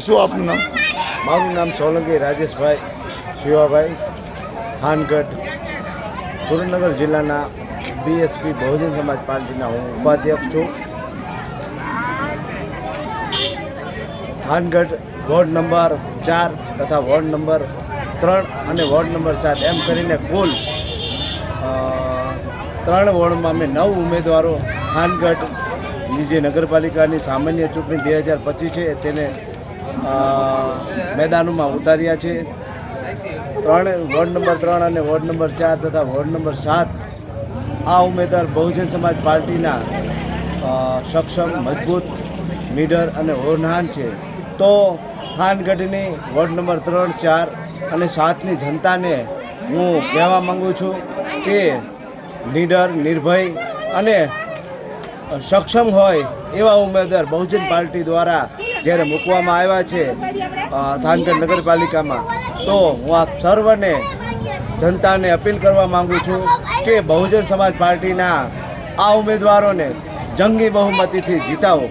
શું આપનું નામ? મારું નામ સોલંકી રાજેશભાઈ શિવાભાઈ, ખાનગઢ, સુરેન્દ્રનગર જિલ્લાના બીએસપી બહુજન સમાજ પાર્ટીના હું ઉપાધ્યક્ષ છું. થાનગઢ વોર્ડ નંબર ચાર તથા વોર્ડ નંબર ત્રણ અને વોર્ડ નંબર સાત એમ કરીને કુલ ત્રણ વોર્ડમાં અમે નવ ઉમેદવારો થાનગઢ જે નગરપાલિકાની સામાન્ય ચૂંટણી બે હજાર પચીસ છે, તેને મેદાનોમાં ઉતાર્યા છે. ત્રણ વોર્ડ નંબર ત્રણ અને વોર્ડ નંબર ચાર તથા વોર્ડ નંબર સાત આ ઉમેદવાર બહુજન સમાજ પાર્ટીના સક્ષમ, મજબૂત લીડર અને હોનહાન છે. તો ખાનગઢની વોર્ડ નંબર ત્રણ, ચાર અને સાતની જનતાને હું કહેવા માગું છું કે નીડર નિર્ભય અને સક્ષમ હોય એવા ઉમેદવાર બહુજન પાર્ટી દ્વારા જ્યારે મૂકવામાં આવ્યા છે થાનગઢ નગરપાલિકામાં, તો હું આપ સર્વને, જનતાને અપીલ કરવા માંગુ છું કે બહુજન સમાજ પાર્ટીના આ ઉમેદવારોને જંગી બહુમતીથી જીતાવો.